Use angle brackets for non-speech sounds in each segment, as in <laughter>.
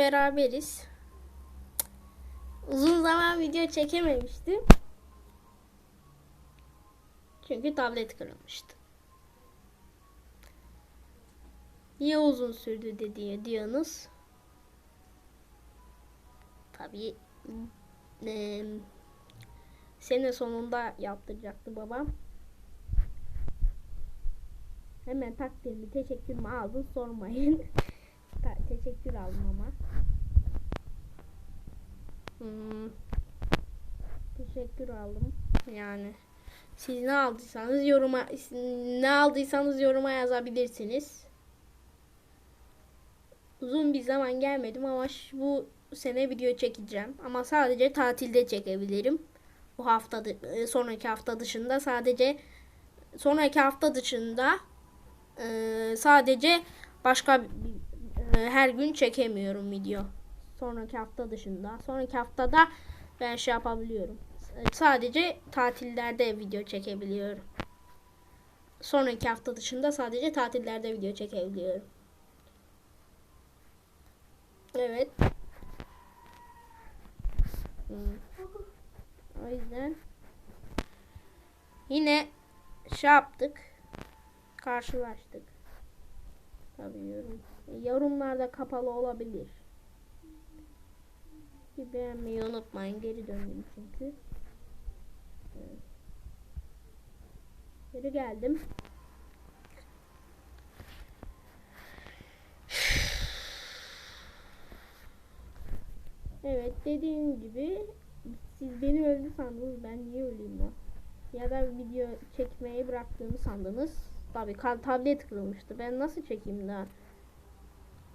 beraberiz. Uzun zaman video çekememiştim. Çünkü tablet kırılmıştı. Niye uzun sürdü de diye diyorsunuz. Tabii eee, sene sonunda yaptıracaktı babam. Hemen takdirimi teşekkürümü aldım sormayın. <laughs> Ta- teşekkür aldım ama. Hmm. Teşekkür aldım. Yani siz ne aldıysanız yoruma ne aldıysanız yoruma yazabilirsiniz. Uzun bir zaman gelmedim ama şu- bu sene video çekeceğim. Ama sadece tatilde çekebilirim. Bu hafta e, sonraki hafta dışında sadece sonraki hafta dışında e, sadece başka bir- her gün çekemiyorum video. Sonraki hafta dışında. Sonraki haftada ben şey yapabiliyorum. E, Sadece tatillerde video çekebiliyorum. Sonraki hafta dışında sadece tatillerde video çekebiliyorum. Evet. Hmm. O yüzden yine şey yaptık. Karşılaştık. Tabii yorum. Yorumlarda kapalı olabilir. Beğenmeyi unutmayın. Geri döndüm çünkü. Geri geldim. Evet dediğim gibi siz beni öldü sandınız ben niye öleyim lan? Ya da video çekmeyi bıraktığımı sandınız. Tabii tablet kırılmıştı. Ben nasıl çekeyim daha?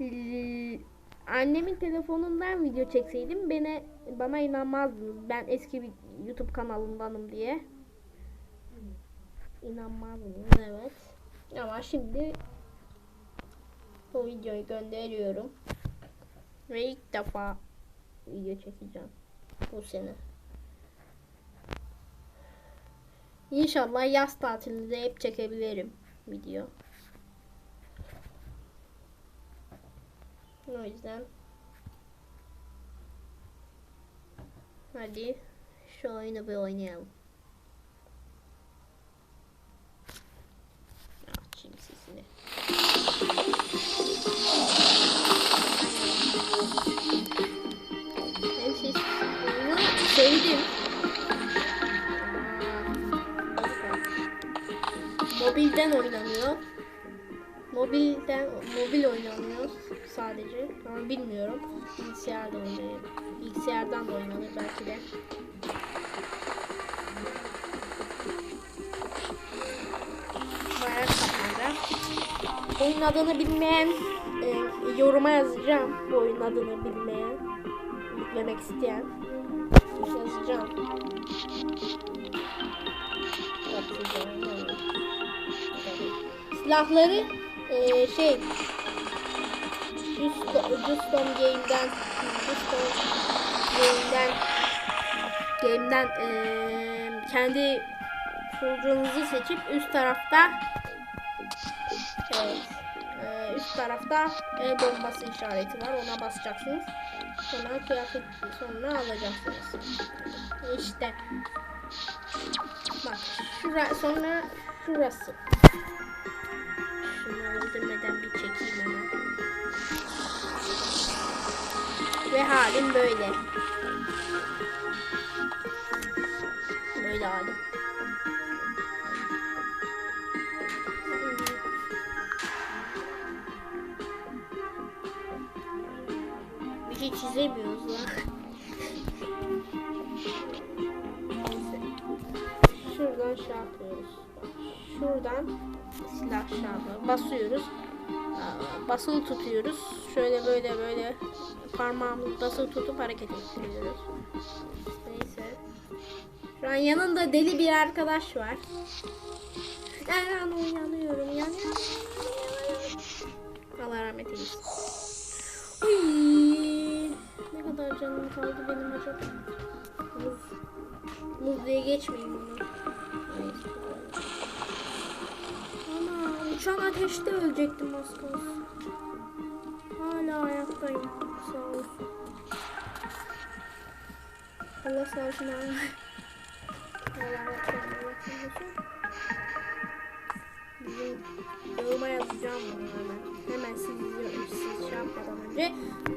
L- Annemin telefonundan video çekseydim bana bana inanmazdınız. Ben eski bir YouTube kanalındanım diye. İnanmazdınız evet. Ama şimdi bu videoyu gönderiyorum. Ve ilk defa video çekeceğim bu sene. İnşallah yaz tatilinde hep çekebilirim video. O yüzden hadi şu oyunu bir oynayalım. Açayım sesini. Ben ses oyunu sevdim. Mobilden oynanıyor. Mobilden mobil oynanıyor sadece. Ama bilmiyorum. Bilgisayarda oynanıyor. Bilgisayardan da oynanır belki de. Bayağı kapandı. Oyun adını bilmeyen e, yoruma yazacağım. Bu oyun adını bilmeyen, yüklemek isteyen yazacağım. Silahları e, şey Justom Game'den Justom Game'den Game'den e, kendi sunucunuzu seçip üst tarafta evet e, üst tarafta el bombası işareti var ona basacaksınız. Sonra kıyafet sonra alacaksınız. İşte. Bak şura sonra şurası. Şunu öldürmeden bir çekeyim hemen. Ve halim böyle. Böyle halim. Bir şey çizemiyoruz lan. Şuradan şey yapıyoruz. Şuradan silah şarjı basıyoruz. Basılı tutuyoruz. Şöyle böyle böyle parmağımız basılı tutup hareket ettiriyoruz. Neyse. Şu an yanında deli bir arkadaş var. Ben uyanıyorum. Yanıyorum. Allah rahmet eylesin. Ne kadar canım kaldı benim acaba. Muz. Muz diye geçmeyin bunu. Şu an ateşte ölecektim az. Hala ayaktayım. Sağ olsun. Allah sağ olsun yoruma yazacağım hemen. Hemen siz izliyorum. Siz şey yapmadan önce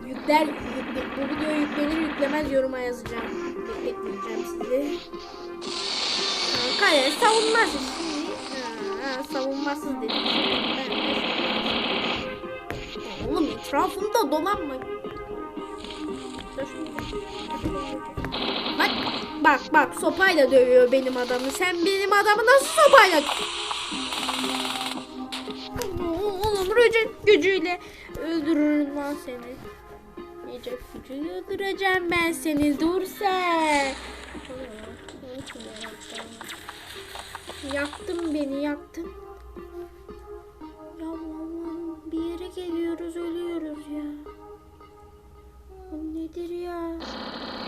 yükler, yükle, bu videoyu yüklenir yüklemez yoruma yazacağım. Bekletmeyeceğim sizi. Kale savunmasın. Savunmasız dedim. Ben de savunmasız. Oğlum etrafında dolanma. Bak bak bak sopayla dövüyor benim adamı. Sen benim adamı nasıl sopayla Oğlum röcek gücüyle öldürürüm lan seni. Röcek gücüyle öldüreceğim ben seni. Dur sen. Yaktın beni yaktın. Ya Allah'ım bir yere geliyoruz ölüyoruz ya. Bu nedir ya?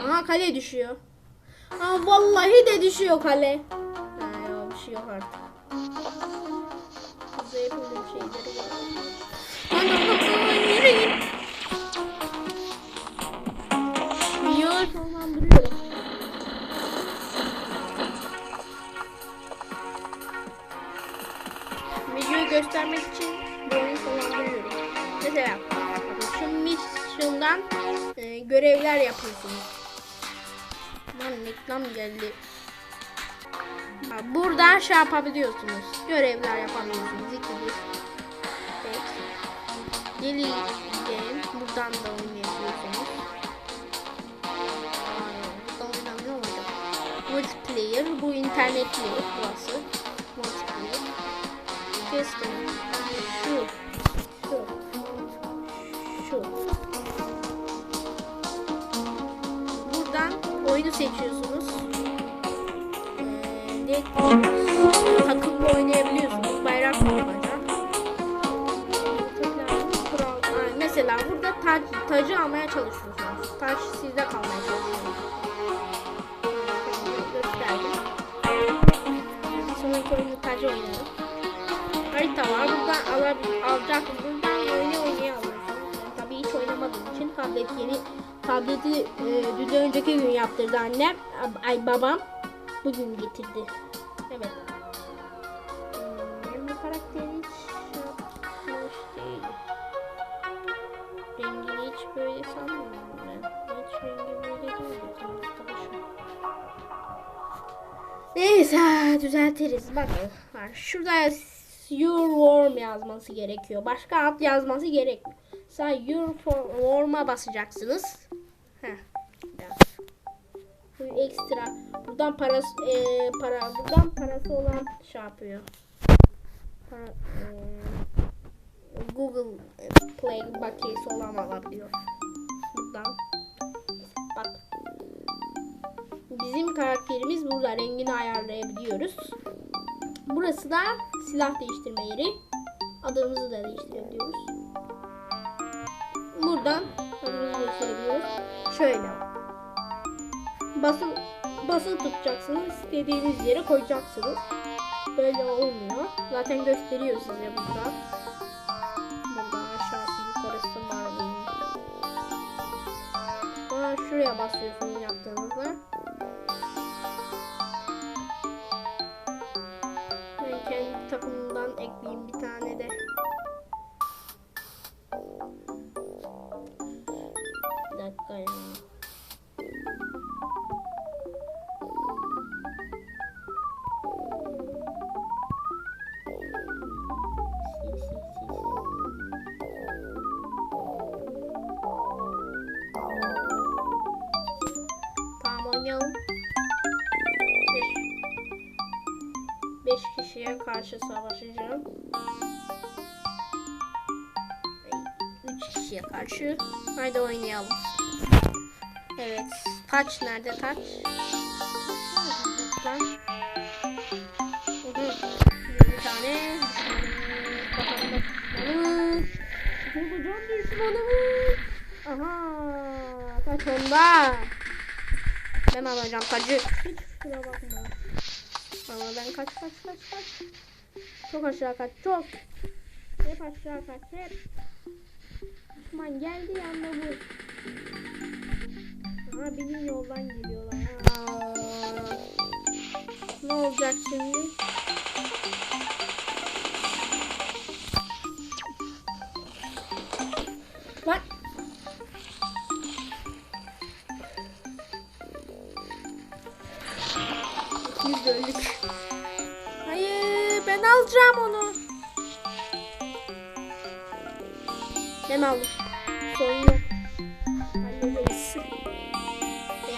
Aha kale düşüyor. Aa vallahi de düşüyor kale. Ha yok bir şey yok artık. Bize yapılan şeyleri var. Göstermek için böyle kullandırıyorum. Mesela şu mission'dan e, görevler yapıyorsunuz. Lan reklam geldi. Buradan şey yapabiliyorsunuz. Görevler yapabiliyorsunuz. İkili. Deli game. Buradan da oynayabiliyorsunuz. Aa, Buradan oynanıyor muydu? Multiplayer. Bu internetli burası. Kestim. Şu. Şu. Şu. Buradan oyunu seçiyorsunuz. Ee, takımla oynayabiliyorsunuz. Bayrak. Ha, Mesela burada tac, tacı almaya çalışıyorsunuz. Taç sizde kalmaya çalışıyorsunuz. Gösterdim. Sonraki oyunu tacı oynayalım. Harita var. Buradan alabil, alacaksınız. Buradan oynayamıyorsunuz. Ben tabii hiç oynamadığım için tablet yeni tableti e, dün önceki gün yaptırdı annem. Ay babam bugün getirdi. Evet. Benim bu karakteri hiç yapmış değil. Rengini hiç böyle sanmıyorum ben. Hiç rengi böyle değil. Neyse düzeltiriz. Var. Şurada Your Warm yazması gerekiyor. Başka ad yazması gerekmiyor. Sadece Your Warm'a basacaksınız. Heh. Bu ekstra. Buradan parası e, para buradan parası olan şey yapıyor. Para, e, Google Play bakiyesi olan alabiliyor. Buradan. Bak. Bizim karakterimiz burada rengini ayarlayabiliyoruz. Burası da silah değiştirme yeri. Adımızı da değiştirebiliyoruz. Buradan adımızı değiştirebiliyoruz. Şöyle. Basın basın tutacaksınız. istediğiniz yere koyacaksınız. Böyle olmuyor. Zaten gösteriyor size burada. Buradan aşağısı yukarısı. Sonra şuraya basıyorsunuz yaptığınızda. Bim Kişiye karşı savaşacağım. Üç kişiye karşı. Haydi oynayalım. Evet. Taç nerede taç? Buradan. Bir tane. Bakalım. Bulacağım düşmanımı. Aha. Taç onda. Ben alacağım tacı. Hiç kusura bakma bana. Kaç kaç kaç kaç. Çok aşağı kaç çok. Hep aşağı kaç hep. Düşman geldi yanına vur. Aha benim yoldan geliyorlar. Aa. Ne olacak şimdi? Biz de öldük. Hayır ben alacağım onu. Ben aldım. Sorun yok. Hallederiz.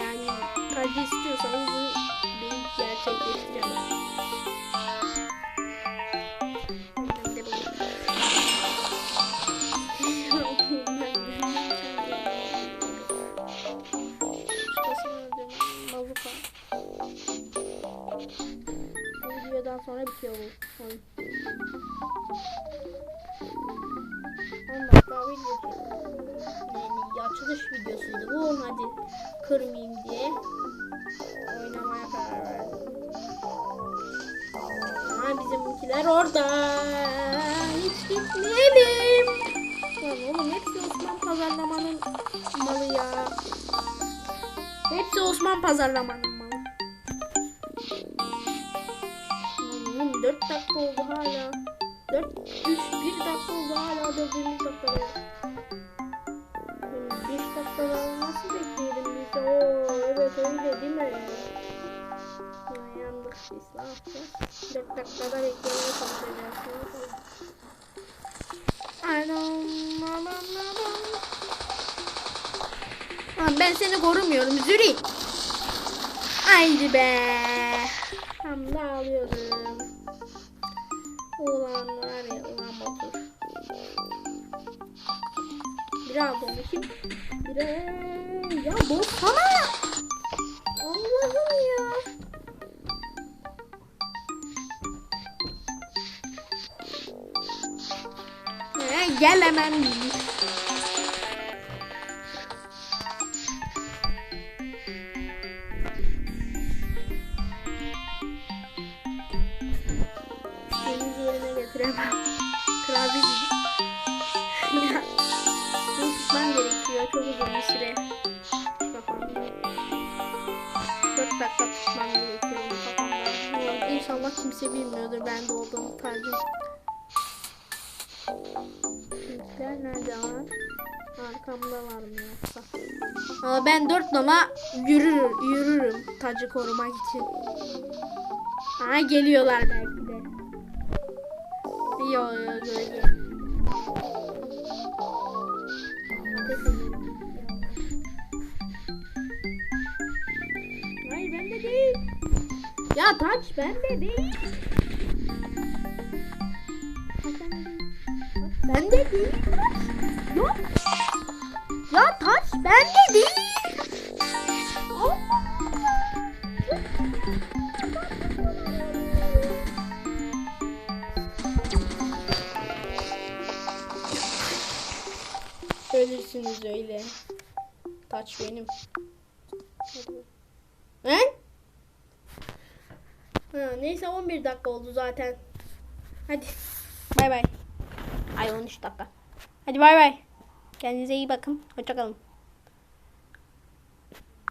Yani tacı istiyorsanız benim gerçekleştireceğim. Ben de Bu videodan sonra bitiyor bu oyun. 10 dakika video çektim. Yani açılış videosuydu bu. Hadi kırmayayım diye oynamaya karar verdim. Ama bizimkiler orada. Hiç gitmeyelim. Lan oğlum hepsi Osman pazarlamanın malı ya. Hepsi Osman pazarlamanın hala. 4 3 1 dakika oldu hala 4. dakikada. 5 dakika daha nasıl bekleyelim biz? Oo evet öyle değil mi? Ha, yandık biz ne yapacağız? 4 dakikada beklemeye çalışacağız. Anam, anam. Ha, ben seni korumuyorum Züri. Haydi be. Tam da alıyorum. Bir aldım kim? Bir ya bu sana. Allah'ım ya. He, gel hemen. Çok uzun bir süre. Kafamda. 4 dakika tutmam gerekiyor onu kafamda. İnşallah kimse bilmiyordur ben de olduğumu tarzım. Bizimkiler nerede var? Arkamdalar mı yoksa? Ama ben dört nala yürür, yürürüm tacı korumak için. Ha geliyorlar belki de. Yo yo gölge. Ya taç bende değil. Bende değil. Yok. Ya taç bende değil. Allah. Ölürsünüz öyle. Taç benim. He? Ha, neyse 11 dakika oldu zaten. Hadi. Bay bay. Ay 13 dakika. Hadi bay bay. Kendinize iyi bakın. Hoşçakalın.